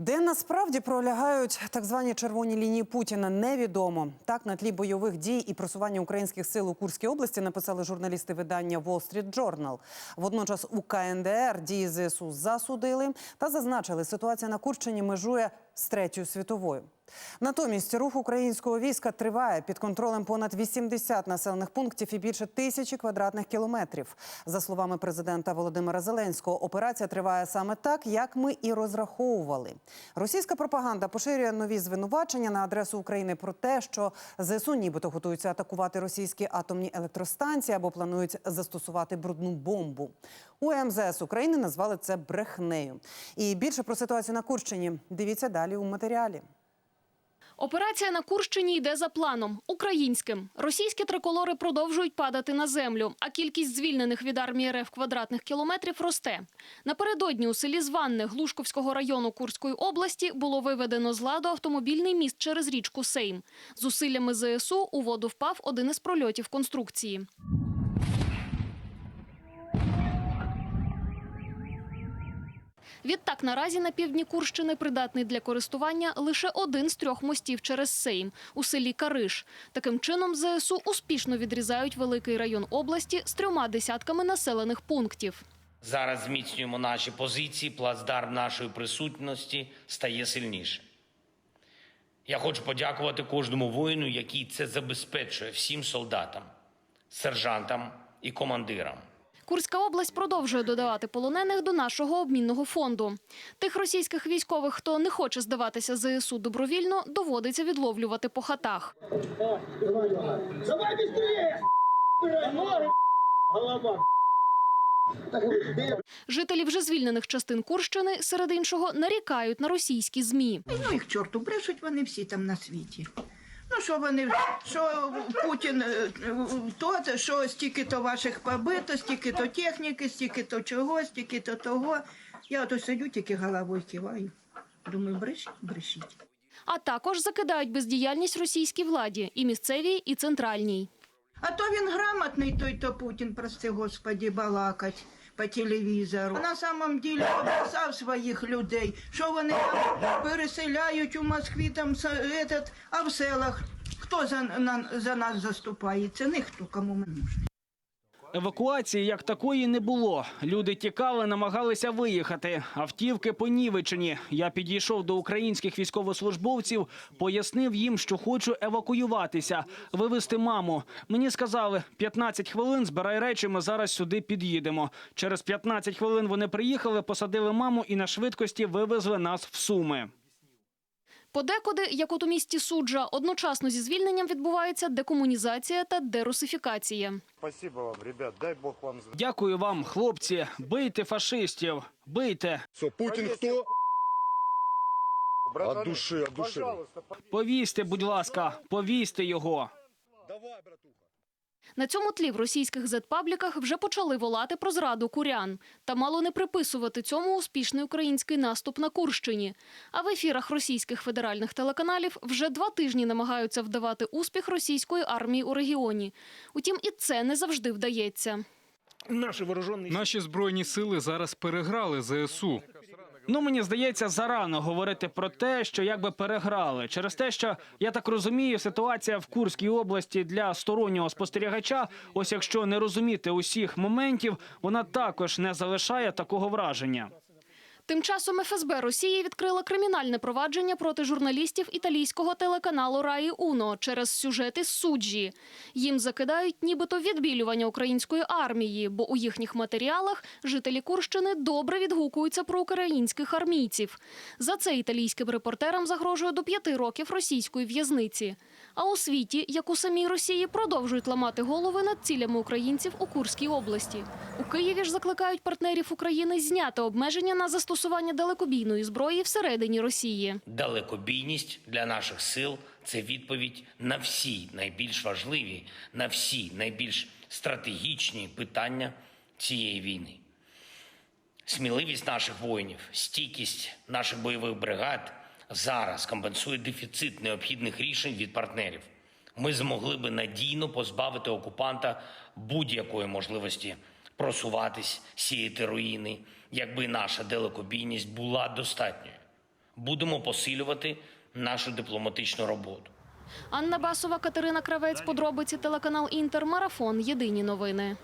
Де насправді пролягають так звані червоні лінії Путіна, невідомо. Так на тлі бойових дій і просування українських сил у Курській області написали журналісти видання Wall Street Journal. Водночас у КНДР дії ЗСУ засудили та зазначили, ситуація на Курщині межує з третьою світовою. Натомість рух українського війська триває під контролем понад 80 населених пунктів і більше тисячі квадратних кілометрів. За словами президента Володимира Зеленського, операція триває саме так, як ми і розраховували. Російська пропаганда поширює нові звинувачення на адресу України про те, що ЗСУ нібито готуються атакувати російські атомні електростанції або планують застосувати брудну бомбу. У МЗС України назвали це брехнею. І більше про ситуацію на Курщині дивіться далі у матеріалі. Операція на Курщині йде за планом українським. Російські триколори продовжують падати на землю, а кількість звільнених від армії РФ квадратних кілометрів росте. Напередодні у селі Званне Глушковського району Курської області було виведено з ладу автомобільний міст через річку Сейм. Зусиллями ЗСУ у воду впав один із прольотів конструкції. Відтак наразі на півдні Курщини придатний для користування лише один з трьох мостів через Сейм у селі Кариш. Таким чином ЗСУ успішно відрізають великий район області з трьома десятками населених пунктів. Зараз зміцнюємо наші позиції, плацдарм нашої присутності стає сильніше. Я хочу подякувати кожному воїну, який це забезпечує всім солдатам, сержантам і командирам. Курська область продовжує додавати полонених до нашого обмінного фонду. Тих російських військових, хто не хоче здаватися ЗСУ добровільно, доводиться відловлювати по хатах. Голова. Жителі вже звільнених частин Курщини, серед іншого, нарікають на російські змі. Ну їх чорту, брешуть вони всі там на світі. Ну що вони, що Путін е, то, що стільки то ваших побито, стільки то техніки, стільки то чого, стільки то того. Я ото сидю, тільки головою киваю. Думаю, брешіть, брешіть. А також закидають бездіяльність російській владі і місцевій, і центральній. А то він грамотний, той то Путін, прости господі, балакать по телевізору. На самом деле описав своїх людей, що вони там переселяють у Москві, там этот, а в селах. Хто за, на, за нас заступається? Ніхто, кому ми нужні. Евакуації як такої не було. Люди тікали, намагалися виїхати. Автівки понівечені. Я підійшов до українських військовослужбовців, пояснив їм, що хочу евакуюватися, вивезти маму. Мені сказали, 15 хвилин, збирай речі, ми зараз сюди під'їдемо. Через 15 хвилин вони приїхали, посадили маму і на швидкості вивезли нас в Суми. Подекуди, як от у місті Суджа, одночасно зі звільненням відбувається декомунізація та дерусифікація. Спасибо вам, ребят. Дай Бог вам. Дякую вам, хлопці. Бийте фашистів, бийте. Все, Путін хто? От души, от души. Пожалуйста, Повісьте, будь ласка, повісьте його. давай, братуха. На цьому тлі в російських зетпабліках вже почали волати про зраду курян та мало не приписувати цьому успішний український наступ на Курщині. А в ефірах російських федеральних телеканалів вже два тижні намагаються вдавати успіх російської армії у регіоні. Утім, і це не завжди вдається. Наші збройні сили зараз переграли ЗСУ. Ну, мені здається, зарано говорити про те, що якби переграли. Через те, що я так розумію, ситуація в Курській області для стороннього спостерігача, ось якщо не розуміти усіх моментів, вона також не залишає такого враження. Тим часом ФСБ Росії відкрила кримінальне провадження проти журналістів італійського телеканалу Раї Уно через сюжети суджі. Їм закидають нібито відбілювання української армії, бо у їхніх матеріалах жителі Курщини добре відгукуються про українських армійців. За це італійським репортерам загрожує до п'яти років російської в'язниці. А у світі, як у самій Росії, продовжують ламати голови над цілями українців у Курській області. У Києві ж закликають партнерів України зняти обмеження на застосування далекобійної зброї всередині Росії. Далекобійність для наших сил це відповідь на всі найбільш важливі, на всі найбільш стратегічні питання цієї війни. Сміливість наших воїнів, стійкість наших бойових бригад зараз компенсує дефіцит необхідних рішень від партнерів. Ми змогли би надійно позбавити окупанта будь-якої можливості просуватись, сіяти руїни, якби наша далекобійність була достатньою. будемо посилювати нашу дипломатичну роботу. Анна Басова, Катерина Кравець, подробиці телеканал Інтер, Марафон. Єдині новини.